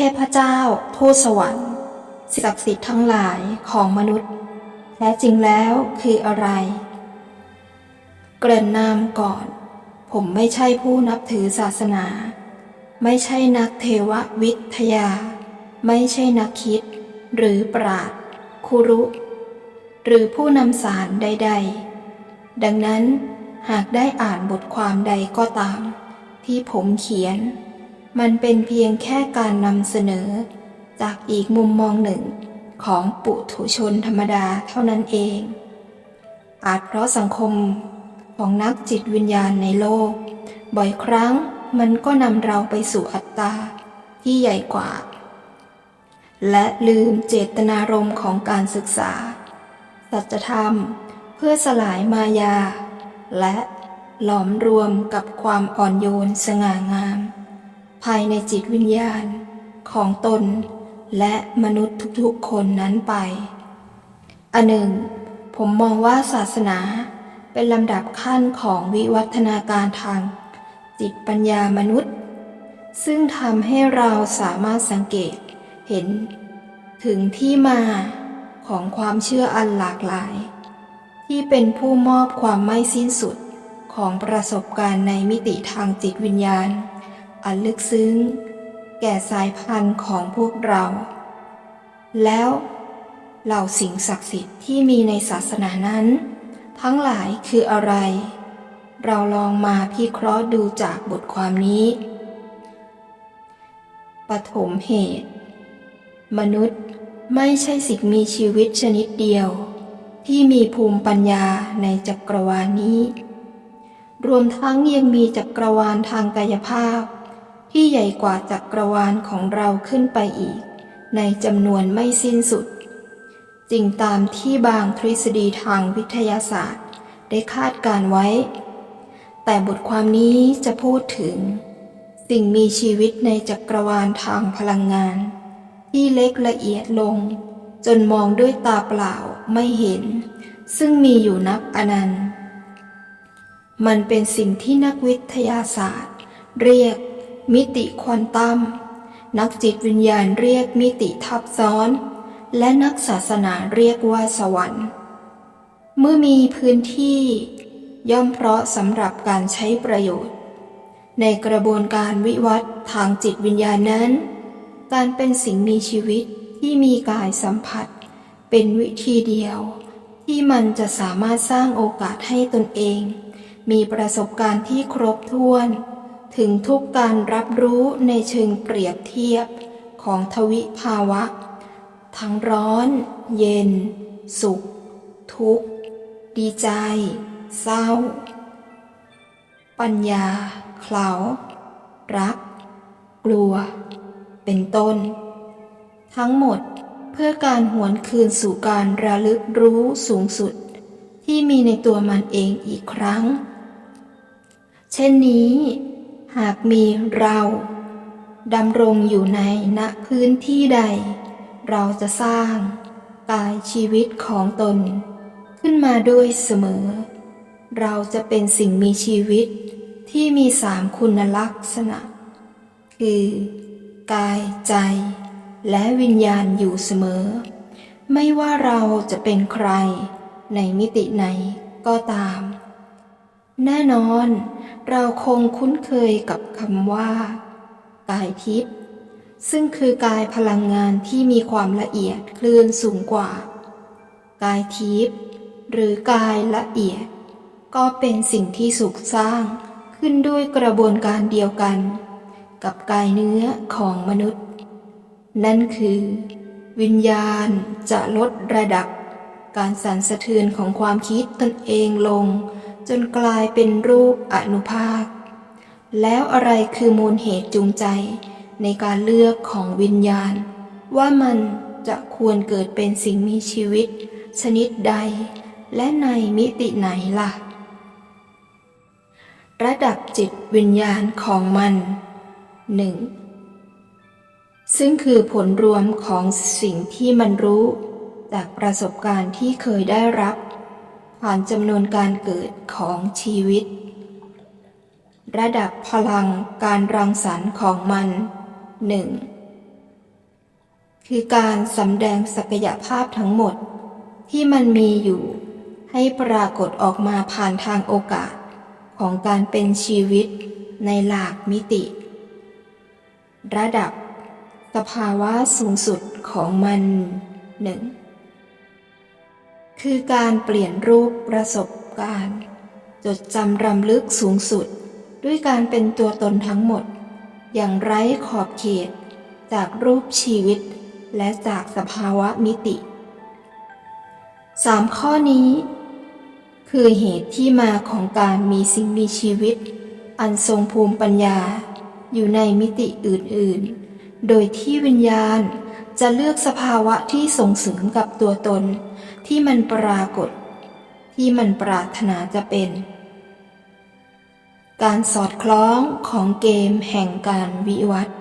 ทพเจ้า ทูตสวรรค์ศักดิ์สิทธิ์ทั้งหลายของมนุษย์แท้จริงแล้วคืออะไร เกริ่นนามก่อน ผมไม่ใช่ผู้นับถือศาสนา ไม่ใช่นักเทววิทยา ไม่ใช่นักคิด หรือปราดครูรุ หรือผู้นำสารใด ๆ ดังนั้นหากได้อ่านบทความใดก็ตาม ที่ผมเขียน มันเป็นเพียงแค่การนำเสนอ จากอีกมุมมองหนึ่งของปุถุชนธรรมดาเท่านั้นเอง อาจเพราะสังคมของนักจิตวิญญาณในโลก บ่อยครั้งมันก็นำเราไปสู่อัตตาที่ใหญ่กว่า และลืมเจตนารมณ์ของการศึกษา สัจธรรมเพื่อสลายมายา และหลอมรวมกับความอ่อนโยนสง่างาม ภายในจิตวิญญาณของตน และมนุษย์ทุกๆคนนั้นไป อันหนึ่ง ผมมองว่าศาสนาเป็นลำดับขั้นของวิวัฒนาการทาง จิตปัญญามนุษย์ ซึ่งทำให้เราสามารถสังเกตเห็น ถึงที่มาของความเชื่ออันหลากหลาย ที่เป็นผู้มอบความไม่สิ้นสุดของประสบการณ์ในมิติทางจิตวิญญาณ อันลึกซึ้ง แก่สายพันธุ์ของพวกเรา แล้วเหล่าสิ่งศักดิ์สิทธิ์ที่มีในศาสนานั้น ทั้งหลายคืออะไร เราลองมาพิเคราะห์ดูจากบทความนี้ ปฐมเหตุ มนุษย์ไม่ใช่สิ่งมีชีวิตชนิดเดียว ที่มีภูมิปัญญาในจักรวาลนี้ รวมทั้งยังมีจักรวาลทางกายภาพ ที่ใหญ่กว่าจักรวาลของเราขึ้นไปอีก ในจำนวนไม่สิ้นสุด จริงตามที่บางทฤษฎีทางวิทยาศาสตร์ ได้คาดการไว้ แต่บทความนี้จะพูดถึง สิ่งมีชีวิตในจักรวาลทางพลังงาน ที่เล็กละเอียดลง จนมองด้วยตาเปล่าไม่เห็น ซึ่งมีอยู่นับอนันต์ มันเป็นสิ่งที่นักวิทยาศาสตร์ เรียก มิติควอนตัม นักจิตวิญญาณเรียกมิติทับซ้อน และนักศาสนาเรียกว่าสวรรค์ เมื่อมีพื้นที่ ย่อมเพราะสำหรับการใช้ประโยชน์ ในกระบวนการวิวัฒน์ทางจิตวิญญาณนั้น การเป็นสิ่งมีชีวิตที่มีกายสัมผัส เป็นวิธีเดียว ที่มันจะสามารถสร้างโอกาสให้ตนเอง มีประสบการณ์ที่ครบถ้วน ถึงทุกการรับรู้ในเชิงเปรียบเทียบของทวิภาวะ ทั้งร้อน เย็น สุข ทุกข์ ดีใจ เศร้า ปัญญาเคลารัก กลัว เป็นต้น ทั้งหมดเพื่อการหวนคืนสู่การระลึกรู้สูงสุด ที่มีในตัวมันเองอีกครั้ง เช่นนี้ หากมีเราดำรงอยู่ในณพื้นที่ใด เราจะสร้างกายชีวิตของตน ขึ้นมาด้วยเสมอ เราจะเป็นสิ่งมีชีวิตที่มีสามคุณลักษณะ คือ กายใจ และวิญญาณอยู่เสมอ ไม่ว่าเราจะเป็นใคร ในมิติไหนก็ตาม แน่นอน เราคงคุ้นเคยกับคำว่า กายทิพย์ซึ่งคือกายพลังงานที่มีความละเอียดคลื่นสูงกว่า กายทิพย์หรือกายละเอียด ก็เป็นสิ่งที่สุกสร้างขึ้นด้วยกระบวนการเดียวกัน กับกายเนื้อของมนุษย์ นั่นคือ วิญญาณจะลดระดับ การสั่นสะเทือนของความคิดตนเองลง จนกลายเป็นรูปอนุภาค แล้วอะไรคือมูลเหตุจูงใจ ในการเลือกของวิญญาณ ว่ามันจะควรเกิดเป็นสิ่งมีชีวิต ชนิดใด และในมิติไหนล่ะ ระดับจิตวิญญาณของมันหนึ่งซึ่งคือผลรวมของสิ่งที่มันรู้ จากประสบการณ์ที่เคยได้รับ ผ่านจำนวนการเกิดของชีวิต ระดับพลังการรังสรรค์ของมันหนึ่งคือการสำแดงศักยภาพทั้งหมดที่มันมีอยู่ให้ปรากฏออกมาผ่านทางโอกาสของการเป็นชีวิตในหลากมิติ ระดับ สภาวะสูงสุดของมันหนึ่ง คือการเปลี่ยนรูปประสบการณ์ จดจำรำลึกสูงสุด ด้วยการเป็นตัวตนทั้งหมด อย่างไร้ขอบเขต จากรูปชีวิต และจากสภาวะมิติสามข้อนี้ คือเหตุที่มาของการมีสิ่งมีชีวิต อันทรงภูมิปัญญา อยู่ในมิติอื่นๆ โดยที่วิญญาณจะเลือกสภาวะที่ส่งเสริมกับตัวตน ที่มันปรากฏ ที่มันปรารถนาจะเป็น การสอดคล้องของเกมแห่งการวิวัฒน์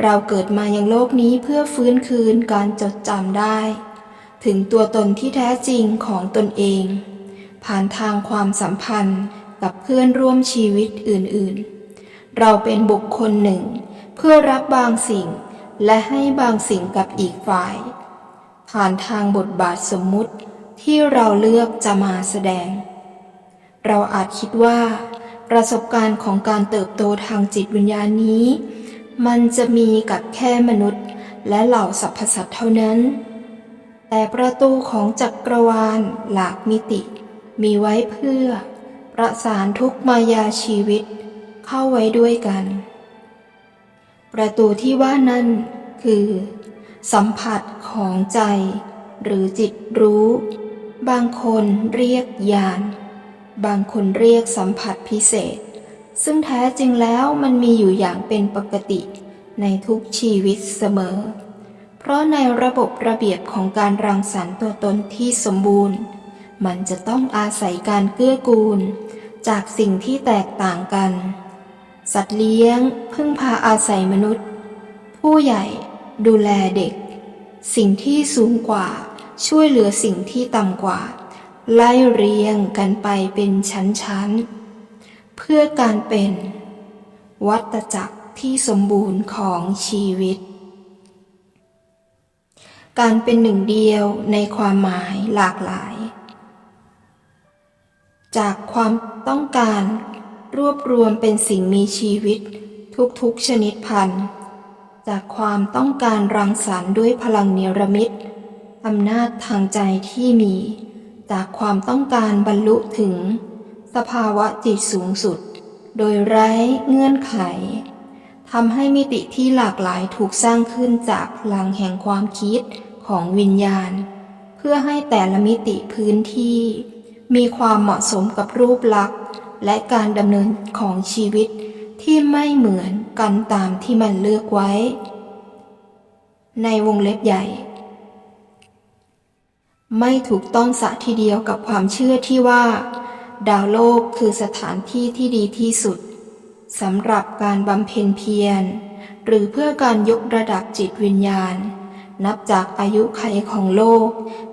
เราเกิดมายังโลกนี้เพื่อฟื้นคืนการจดจำได้ ถึงตัวตนที่แท้จริงของตนเอง ผ่านทางความสัมพันธ์กับเพื่อนร่วมชีวิตอื่นๆ เราเป็นบุคคลหนึ่ง เพื่อรับบางสิ่งและให้บางสิ่งกับอีกฝ่าย ผ่านทางบทบาทสมมุติที่เราเลือกจะมาแสดง เราอาจคิดว่า ประสบการณ์ของการเติบโตทางจิตวิญญาณนี้ มันจะมีกับแค่มนุษย์ และเหล่าสรรพสัตว์เท่านั้น แต่ประตูของจักรวาลหลากมิติ มีไว้เพื่อ ประสานทุกมายาชีวิต เข้าไว้ด้วยกัน ประตูที่ว่านั่นคือ สัมผัสของใจ หรือจิตรู้ บางคนเรียกญาณ บางคนเรียกสัมผัสพิเศษ ซึ่งแท้จริงแล้วมันมีอยู่อย่างเป็นปกติ ในทุกชีวิตเสมอ เพราะในระบบระเบียบของการรังสรรค์ตัวตนที่สมบูรณ์ มันจะต้องอาศัยการเกื้อกูล จากสิ่งที่แตกต่างกัน สัตว์เลี้ยงพึ่งพาอาศัยมนุษย์ ผู้ใหญ่ ดูแลเด็ก สิ่งที่สูงกว่า ช่วยเหลือสิ่งที่ต่ำกว่า ไล่เรียงกันไปเป็นชั้นๆ เพื่อการเป็น วัตจักรที่สมบูรณ์ของชีวิต การเป็นหนึ่งเดียวในความหมายหลากหลาย จากความต้องการรวบรวมเป็นสิ่งมีชีวิตทุกๆชนิดพันธุ์ จากความต้องการรังสรรค์ด้วยพลังเนรมิตอำนาจทางใจที่มี จากความต้องการบรรลุถึง สภาวะจิตสูงสุด โดยไร้เงื่อนไขทำให้มิติที่หลากหลายถูกสร้างขึ้นจากพลังแห่งความคิดของวิญญาณ เพื่อให้แต่ละมิติพื้นที่ มีความเหมาะสมกับรูปลักษณ์ และการดำเนินของชีวิตที่ไม่เหมือน กันตามที่มันเลือกไว้ ในวงเล็บใหญ่ ไม่ถูกต้องสะทีเดียวกับความเชื่อที่ว่า ดาวโลกคือสถานที่ที่ดีที่สุดสำหรับการบำเพ็ญเพียร หรือเพื่อการยกระดับจิตวิญญาณ นับจากอายุไขของโลก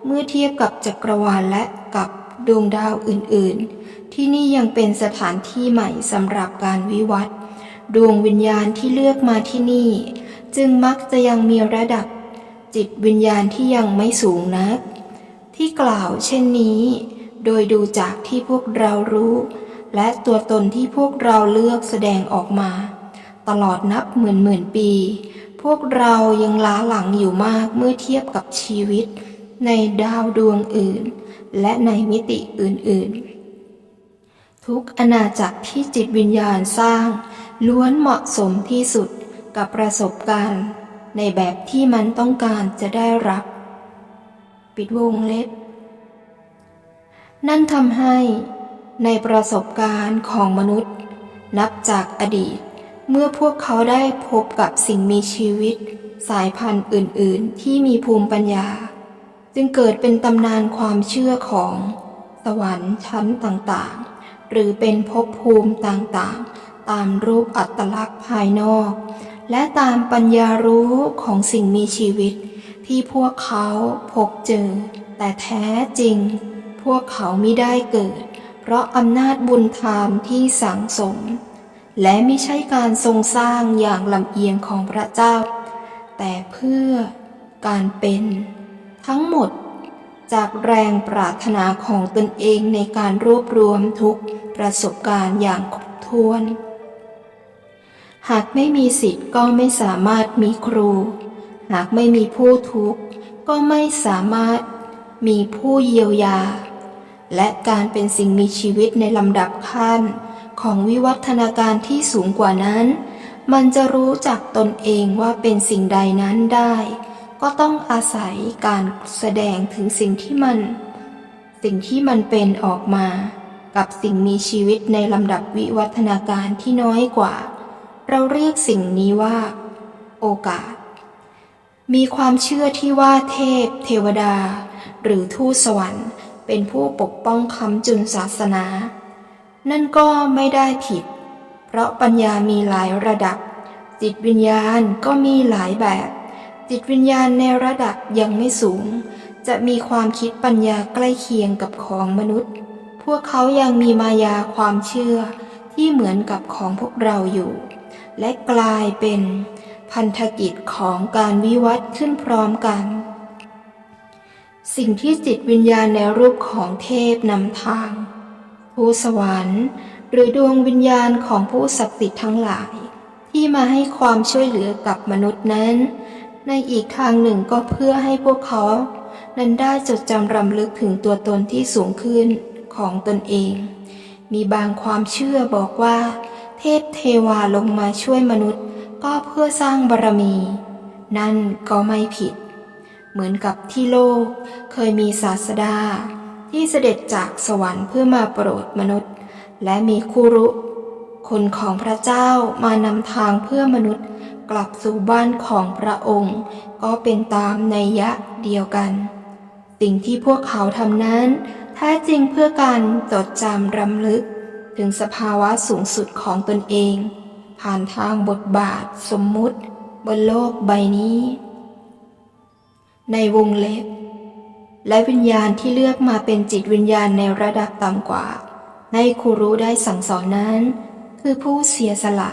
เมื่อเทียบกับจักรวาลและกับดวงดาวอื่นๆ ที่นี่ยังเป็นสถานที่ใหม่สำหรับการวิวัฒน์ ดวงวิญญาณที่เลือกมาที่นี่ จึงมักจะยังมีระดับ จิตวิญญาณที่ยังไม่สูงนัก ที่กล่าวเช่นนี้ โดยดูจากที่พวกเรารู้ และตัวตนที่พวกเราเลือกแสดงออกมา ตลอดนับหมื่นหมื่นปี พวกเรายังล้าหลังอยู่มากเมื่อเทียบกับชีวิต ในดาวดวงอื่น และในมิติอื่นๆ ทุกอาณาจักรที่จิตวิญญาณสร้าง ล้วนเหมาะสมที่สุดกับประสบการณ์ ในแบบที่มันต้องการจะได้รับ ปิดวงเล็บ นั่นทำให้ในประสบการณ์ของมนุษย์ นับจากอดีต เมื่อพวกเขาได้พบกับสิ่งมีชีวิต สายพันธุ์อื่น ๆ ที่มีภูมิปัญญา จึงเกิดเป็นตำนานความเชื่อของ สวรรค์ชั้นต่าง ๆ หรือเป็นภพภูมิต่าง ๆ ตามรูปอัตลักษณ์ภายนอก และตามปัญญารู้ของสิ่งมีชีวิต ที่พวกเขาพบเจอ แต่แท้จริง พวกเขาไม่ได้เกิด เพราะอำนาจบุญทานที่สังสม และไม่ใช่การทรงสร้างอย่างลำเอียงของพระเจ้า แต่เพื่อการเป็น ทั้งหมดจากแรงปรารถนาของตนเองในการรวบรวมทุกประสบการณ์อย่างครบถ้วน หากไม่มีสิทธิ์ก็ไม่สามารถมีครู หากไม่มีผู้ทุกข์ก็ไม่สามารถมีผู้เยียวยา และการเป็นสิ่งมีชีวิตในลำดับขั้น ของวิวัฒนาการที่สูงกว่านั้น มันจะรู้จักตนเองว่าเป็นสิ่งใดนั้นได้ ก็ต้องอาศัยการแสดงถึงสิ่งที่มัน สิ่งที่มันเป็นออกมา กับสิ่งมีชีวิตในลำดับวิวัฒนาการที่น้อยกว่า เราเรียกสิ่งนี้ว่า โอกาส มีความเชื่อที่ว่าเทพ เทวดา หรือทูตสวรรค์ เป็นผู้ปกป้องคำจุนศาสนา นั่นก็ไม่ได้ผิด เพราะปัญญามีหลายระดับ จิตวิญญาณก็มีหลายแบบ จิตวิญญาณในระดับยังไม่สูง จะมีความคิดปัญญาใกล้เคียงกับของมนุษย์ พวกเขายังมีมายาความเชื่อที่เหมือนกับของพวกเราอยู่ และกลายเป็นพันธกิจของการวิวัฒน์ขึ้นพร้อมกัน สิ่งที่จิตวิญญาณในรูปของเทพนำทาง ผู้สวรรค์ หรือดวงวิญญาณของผู้ศักดิ์สิทธิ์ทั้งหลาย ที่มาให้ความช่วยเหลือกับมนุษย์นั้น ในอีกทางหนึ่งก็เพื่อให้พวกเขา นั้นได้จดจำรำลึกถึงตัวตนที่สูงขึ้นของตนเอง มีบางความเชื่อบอกว่า เทพเทวาลงมาช่วยมนุษย์ ก็เพื่อสร้างบารมี นั่นก็ไม่ผิด เหมือนกับที่โลกเคยมีศาสดา ที่เสด็จจากสวรรค์เพื่อมาโปรดมนุษย์ และมีคุรุ คนของพระเจ้ามานำทางเพื่อมนุษย์กลับสู่บ้านของพระองค์ ก็เป็นตามในยยะเดียวกัน สิ่งที่พวกเขาทำนั้นแท้จริงเพื่อการจดจำรำลึก ถึงสภาวะสูงสุดของตนเอง ผ่านทางบทบาท สมมุติ บนโลกใบนี้ ในวงเล็บ และวิญญาณที่เลือกมาเป็นจิตวิญญาณในระดับต่ำกว่า ในครูรู้ได้สั่งสอนนั้น คือผู้เสียสละ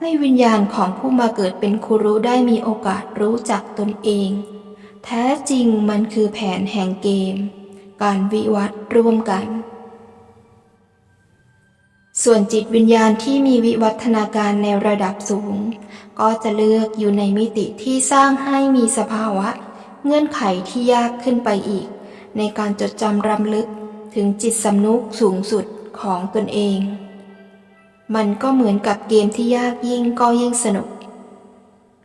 ให้วิญญาณของผู้มาเกิดเป็นครูรู้ได้มีโอกาสรู้จักตนเอง แท้จริงมันคือแผนแห่งเกม การวิวัฒน์ร่วมกัน ส่วนจิตวิญญาณที่มีวิวัฒนาการในระดับสูง ก็จะเลือกอยู่ในมิติที่สร้างให้มีสภาวะ เงื่อนไขที่ยากขึ้นไปอีก ในการจดจำรำลึกถึงจิตสำนึกสูงสุดของตนเอง มันก็เหมือนกับเกมที่ยากยิ่งก็ยิ่งสนุก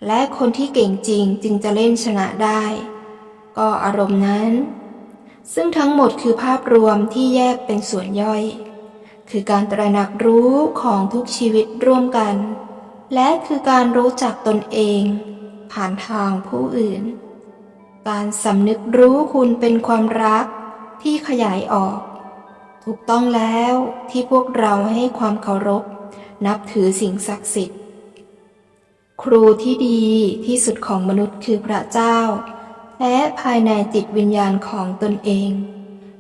และคนที่เก่งจริงจึงจะเล่นชนะได้ ก็อารมณ์นั้น ซึ่งทั้งหมดคือภาพรวมที่แยกเป็นส่วนย่อย คือการตระหนักรู้ของทุกชีวิตร่วมกัน และคือการรู้จักตนเอง ผ่านทางผู้อื่น การสำนึกรู้คุณเป็นความรักที่ขยายออก ถูกต้องแล้วที่พวกเราให้ความเคารพ นับถือสิ่งศักดิ์สิทธิ์ ครูที่ดีที่สุดของมนุษย์คือพระเจ้า และภายในจิตวิญญาณของตนเอง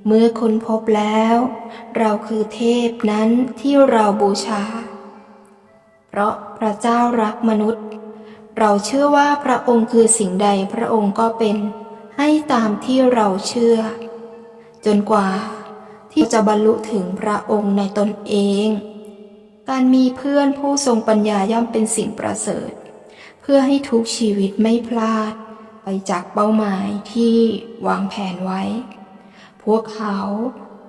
เมื่อค้นพบแล้ว เราคือเทพนั้นที่เราบูชา เพราะพระเจ้ารักมนุษย์ เราเชื่อว่าพระองค์คือสิ่งใดพระองค์ก็เป็น ให้ตามที่เราเชื่อ จนกว่าที่จะบรรลุถึงพระองค์ในตนเอง การมีเพื่อนผู้ทรงปัญญาย่อมเป็นสิ่งประเสริฐ เพื่อให้ทุกชีวิตไม่พลาด ไปจากเป้าหมายที่วางแผนไว้ พวกเขา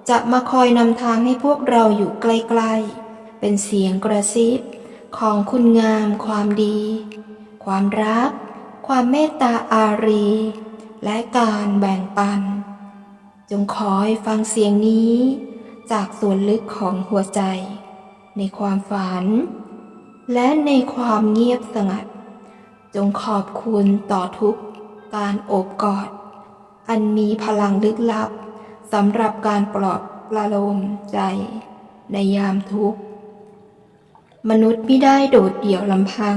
จะมาคอยนำทางให้พวกเราอยู่ใกล้ๆ เป็นเสียงกระซิบของคุณงามความดี ความรัก ความเมตตาอารี และการแบ่งปัน จงคอยฟังเสียงนี้ จากส่วนลึกของหัวใจ ในความฝัน และในความเงียบสงัด จงขอบคุณต่อทุกการโอบกอด อันมีพลังลึกลับ สำหรับการปลอบประโลมใจในยามทุกข์ มนุษย์ไม่ได้โดดเดี่ยวลำพัง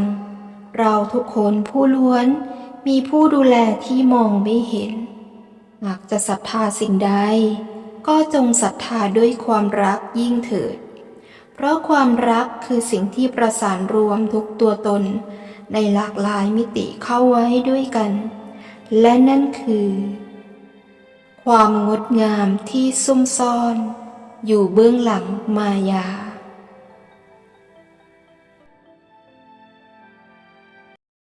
เราทุกคนผู้ล้วนมีผู้ดูแลที่มองไม่เห็น หากจะศรัทธาสิ่งใด ก็จงศรัทธาด้วยความรักยิ่งเถิด เพราะความรักคือสิ่งที่ประสานรวมทุกตัวตน ในหลากหลายมิติเข้าไว้ด้วยกัน และนั่นคือ ความงดงามที่ซุ่มซ่อน อยู่เบื้องหลังมายา